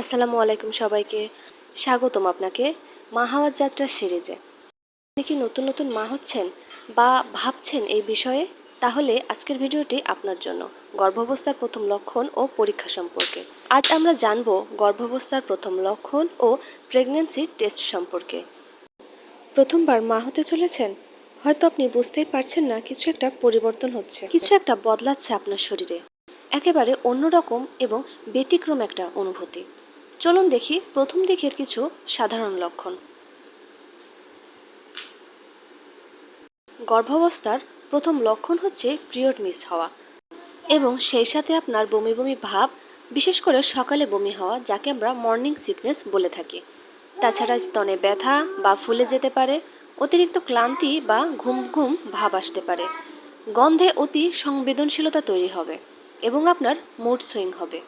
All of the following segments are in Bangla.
আসসালামু আলাইকুম সবাইকে। স্বাগতম আপনাকে মা হওয়ার যাত্রা সিরিজে। আপনি কি নতুন নতুন মা হচ্ছেন বা ভাবছেন এই বিষয়ে? তাহলে আজকের ভিডিওটি আপনার জন্য গর্ভাবস্থার প্রথম লক্ষণ ও পরীক্ষা সম্পর্কে। আজ আমরা জানব গর্ভাবস্থার প্রথম লক্ষণ ও প্রেগন্যান্সি টেস্ট সম্পর্কে। প্রথমবার মা হতে চলেছেন? হয়তো আপনি বুঝতেই পারছেন না, কিছু একটা পরিবর্তন হচ্ছে। কিছু একটা বদলাচ্ছে আপনার শরীরে। একেবারে অন্যরকম এবং ব্যতিক্রম একটা অনুভূতি। চলুন দেখি প্রথম দিকের কিছু সাধারণ লক্ষণ। গর্ভাবস্থার প্রথম লক্ষণ হচ্ছে পিরিয়ড মিস হওয়া এবং সেই সাথে আপনার বমি বমি ভাব, বিশেষ করে সকালে বমি হওয়া, যাকে আমরা মর্নিং সিকনেস বলে থাকি। তাছাড়া স্তনে ব্যথা বা ফুলে যেতে পারে, অতিরিক্ত ক্লান্তি বা ঘুম ঘুম ভাব আসতে পারে। গন্ধে অতি সংবেদনশীলতা তৈরি হবে এবং আপনার মুড সুইং হবে।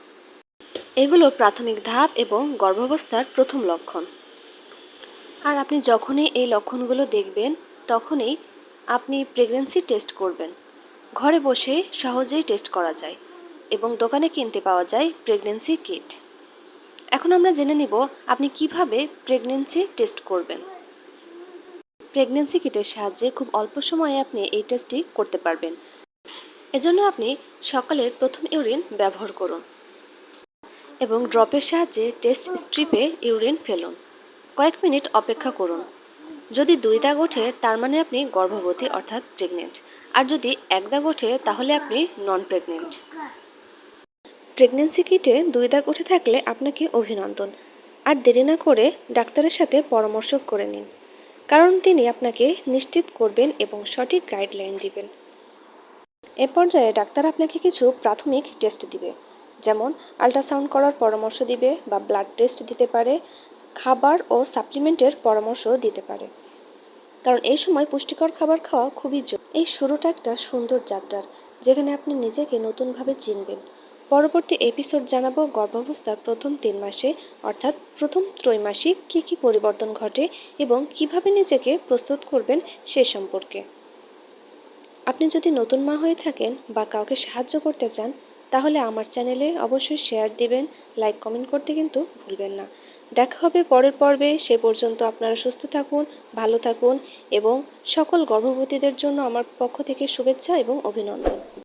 এগুলো প্রাথমিক ধাপ এবং গর্ভাবস্থার প্রথম লক্ষণ। আর আপনি যখনই এই লক্ষণগুলো দেখবেন, তখনই আপনি প্রেগনেন্সি টেস্ট করবেন। ঘরে বসে সহজেই টেস্ট করা যায় এবং দোকানে কিনতে পাওয়া যায় প্রেগনেন্সি কিট এখন আমরা জেনে নিব আপনি কীভাবে প্রেগনেন্সি টেস্ট করবেন। প্রেগনেন্সি কিটের সাহায্যে খুব অল্প সময়ে আপনি এই টেস্টটি করতে পারবেন। এজন্য আপনি সকালের প্রথম ইউরিন ব্যবহার করুন। এবং ড্রপের সাহায্যে টেস্ট স্ট্রিপে ইউরিন ফেলুন। কয়েক মিনিট অপেক্ষা করুন। যদি দুই দাগ ওঠে, তার মানে আপনি গর্ভবতী, অর্থাৎ প্রেগনেন্ট আর যদি এক দাগ ওঠে, তাহলে আপনি নন প্রেগনেন্ট প্রেগনেন্সি কিটে দুই দাগ উঠে থাকলে আপনাকে অভিনন্দন। আর দেরি না করে ডাক্তারের সাথে পরামর্শ করে নিন। কারণ তিনি আপনাকে নিশ্চিত করবেন এবং সঠিক গাইডলাইন দিবেন। এ পর্যায়ে ডাক্তার আপনাকে কিছু প্রাথমিক টেস্ট দিবে। যেমন আল্ট্রাসাউন্ড করার পরামর্শ দিবে বা ব্লাড টেস্ট দিতে পারে, খাবার ও সাপ্লিমেন্টের পরামর্শ দিতে পারে। কারণ এই সময় পুষ্টিকর খাবার খাওয়া খুবই জরুরি। এই শুরুটা একটা সুন্দর যাত্রার, যেখানে আপনি নিজেকে নতুনভাবে চিনবেন। পরবর্তী এপিসোড জানাব গর্ভাবস্থার প্রথম তিন মাসে, অর্থাৎ প্রথম ত্রৈমাসিক কী কী পরিবর্তন ঘটে এবং কীভাবে নিজেকে প্রস্তুত করবেন সে সম্পর্কে। আপনি যদি নতুন মা হয়ে থাকেন বা কাউকে সাহায্য করতে চান তাহলে আমার চ্যানেলে অবশ্যই শেয়ার দিবেন লাইক কমেন্ট করতে কিন্তু ভুলবেন না। দেখা হবে পরের পর্বে, সে পর্যন্ত আপনারা সুস্থ থাকুন, ভালো থাকুন এবং সকল গর্ভবতীদের জন্য আমার পক্ষ থেকে শুভেচ্ছা এবং অভিনন্দন।